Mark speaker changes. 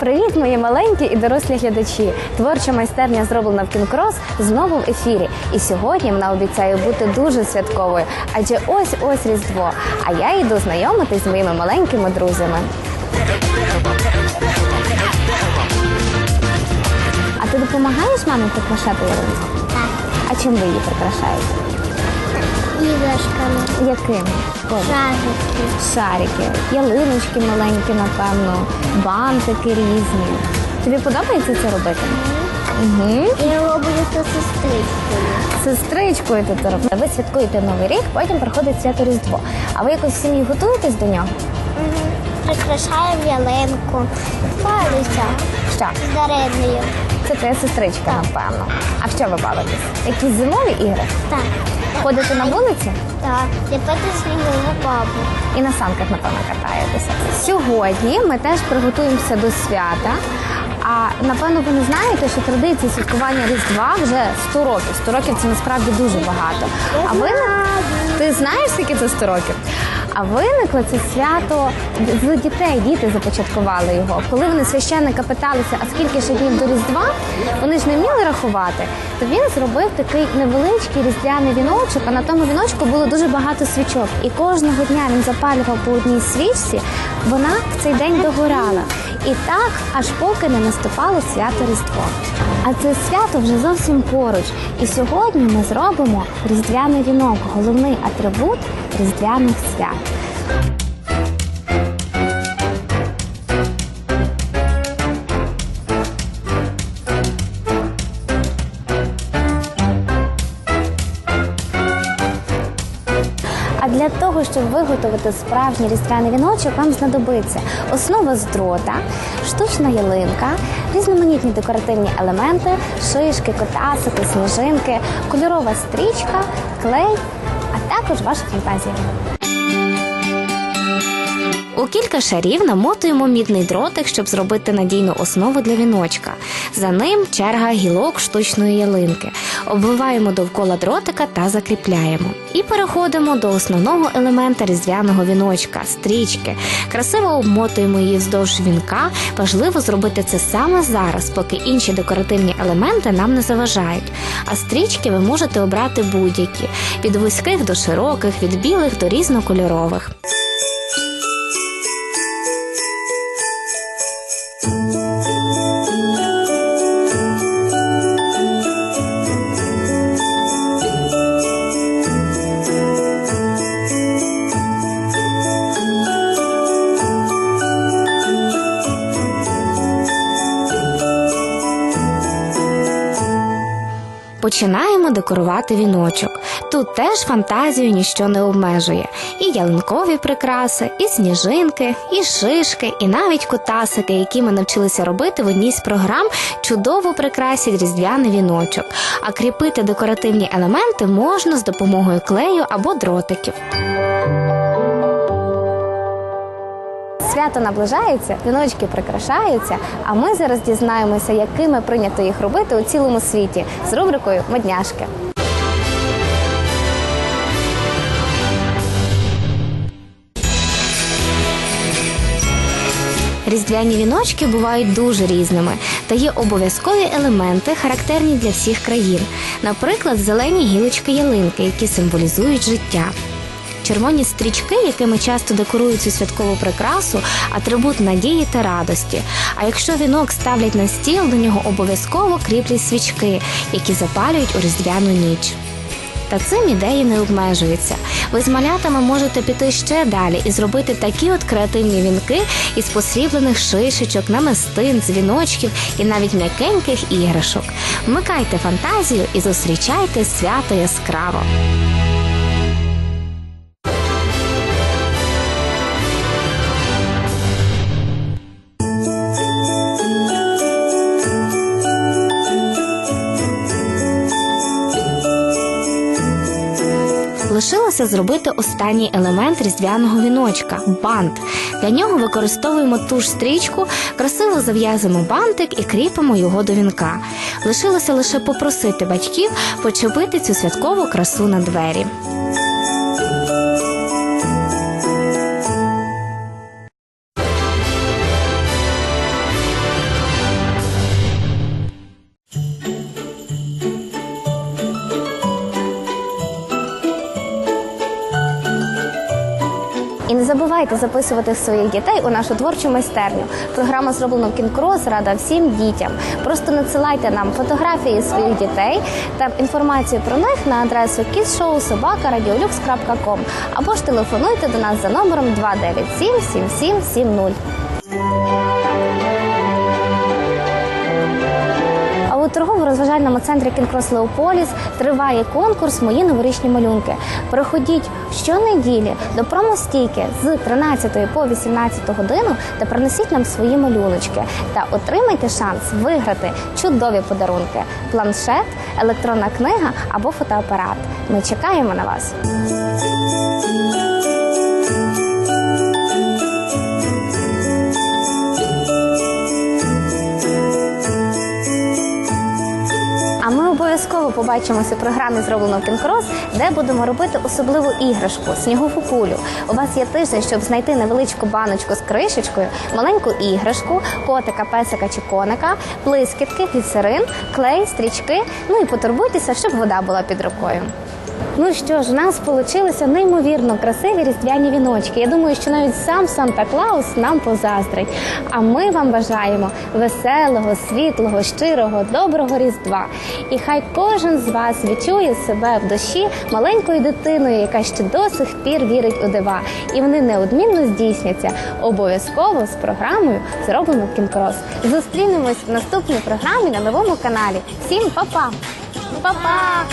Speaker 1: Привіт, мої маленькі і дорослі глядачі! Творча майстерня зроблена в Кінкрос знову в ефірі. І сьогодні вона обіцяє бути дуже святковою, адже ось ось Різдво. А я йду знайомитись з моїми маленькими друзями. А ти допомагаєш мамі прикрашати ялинку?
Speaker 2: Так,
Speaker 1: А чим ви її прикрашаєте?
Speaker 2: Іграшками,
Speaker 1: Якими?
Speaker 2: Шарики.
Speaker 1: Шарики, ялиночки маленькі, напевно, бантики різні. Тобі подобається це робити? Угу.
Speaker 2: Я роблю це сестричкою.
Speaker 1: Сестричкою ти це робиш. Ви святкуєте Новий рік, потім приходить свято Різдво. А ви якось в сім'ї готуєтесь до нього?
Speaker 2: Прикрашаємо ялинку. Палюся
Speaker 1: Що?
Speaker 2: з дариною.
Speaker 1: Це твоя сестричка, напевно. А що ви бавитесь? Якісь зимові ігри?
Speaker 2: Так.
Speaker 1: Ходите на вулиці?
Speaker 2: Так, ліпити снігову бабу.
Speaker 1: І на санках, напевно, катаєтеся. Сьогодні ми теж приготуємося до свята. А напевно ви не знаєте, що традиції святкування Різдва вже 100 років. 100 років це насправді дуже багато. А ви ти знаєш, скільки це 100 років? А виникло це свято з дітей. Діти започаткували його. Коли вони священника питалися, а скільки ще днів до Різдва, вони ж не вміли рахувати, то він зробив такий невеличкий різдвяний віночок, а на тому віночку було дуже багато свічок. І кожного дня він запалював по одній свічці, вона в цей день догорала. І так, аж поки не наступало свято Різдво. А це свято вже зовсім поруч. І сьогодні ми зробимо різдвяний вінок, головний атрибут різдвяних свят. Для того, щоб виготовити справжній різдвяний віночок, вам знадобиться основа з дрота, штучна ялинка, різноманітні декоративні елементи, шишки, котасики, сніжинки, кольорова стрічка, клей, а також ваша фантазія. У кілька шарів намотуємо мідний дротик, щоб зробити надійну основу для віночка. За ним черга гілок штучної ялинки. Обвиваємо довкола дротика та закріпляємо. І переходимо до основного елемента різдвяного віночка стрічки. Красиво обмотуємо її вздовж вінка. Важливо зробити це саме зараз, поки інші декоративні елементи нам не заважають. А стрічки ви можете обрати будь-які від вузьких до широких, від білих до різнокольорових. Починаємо декорувати віночок. Тут теж фантазію ніщо не обмежує. І ялинкові прикраси, і сніжинки, і шишки, і навіть котасики, які ми навчилися робити в одній з програм, чудово прикрасять різдвяний віночок. А кріпити декоративні елементи можна з допомогою клею або дротиків. Свято наближається, віночки прикрашаються, а ми зараз дізнаємося, якими прийнято їх робити у цілому світі з рубрикою Модняшки. Різдвяні віночки бувають дуже різними та є обов'язкові елементи, характерні для всіх країн. Наприклад, зелені гілочки ялинки, які символізують життя. Червоні стрічки, якими часто декорують цю святкову прикрасу, атрибут надії та радості. А якщо вінок ставлять на стіл, до нього обов'язково кріплять свічки, які запалюють у різдвяну ніч. Та цим ідеї не обмежуються. Ви з малятами можете піти ще далі і зробити такі от креативні вінки із посріблених шишечок, намистин, дзвіночків і навіть м'якеньких іграшок. Вмикайте фантазію і зустрічайте свято яскраво. Лишилося зробити останній елемент різдвяного віночка бант. Для нього використовуємо ту ж стрічку, красиво зав'язуємо бантик і кріпимо його до вінка. Лишилося лише попросити батьків почепити цю святкову красу на двері. Забувайте записувати своїх дітей у нашу творчу майстерню. Програма зроблена в Кінкрос рада всім дітям. Просто надсилайте нам фотографії своїх дітей та інформацію про них на адресу kissshowsobaka.radiolux.com або ж телефонуйте до нас за номером 297 7770. У торгово-розважальному центрі Кінкрос Леополіс триває конкурс Мої новорічні малюнки. Приходіть щонеділі до промостійки з 13 по 18 годину та принесіть нам свої малюночки та отримайте шанс виграти чудові подарунки: планшет, електронна книга або фотоапарат. Ми чекаємо на вас. Обов'язково побачимося в програмі зроблено в Кінкрос, де будемо робити особливу іграшку снігову кулю. У вас є тиждень, щоб знайти невеличку баночку з кришечкою, маленьку іграшку, котика, песика чи коника, блискітки, гліцерин, клей, стрічки. Ну і потурбуйтеся, щоб вода була під рукою. Ну що ж, у нас получилися неймовірно красиві різдвяні віночки. Я думаю, що навіть сам Санта Клаус нам позаздрить. А ми вам бажаємо веселого, світлого, щирого, доброго різдва. І хай кожен з вас відчує себе в душі маленькою дитиною, яка ще до сих пір вірить у дива. І вони неодмінно здійсняться обов'язково з програмою зроблено в Кінкрос. Зустрінемось в наступній програмі на новому каналі. Всім па-па! Па-па!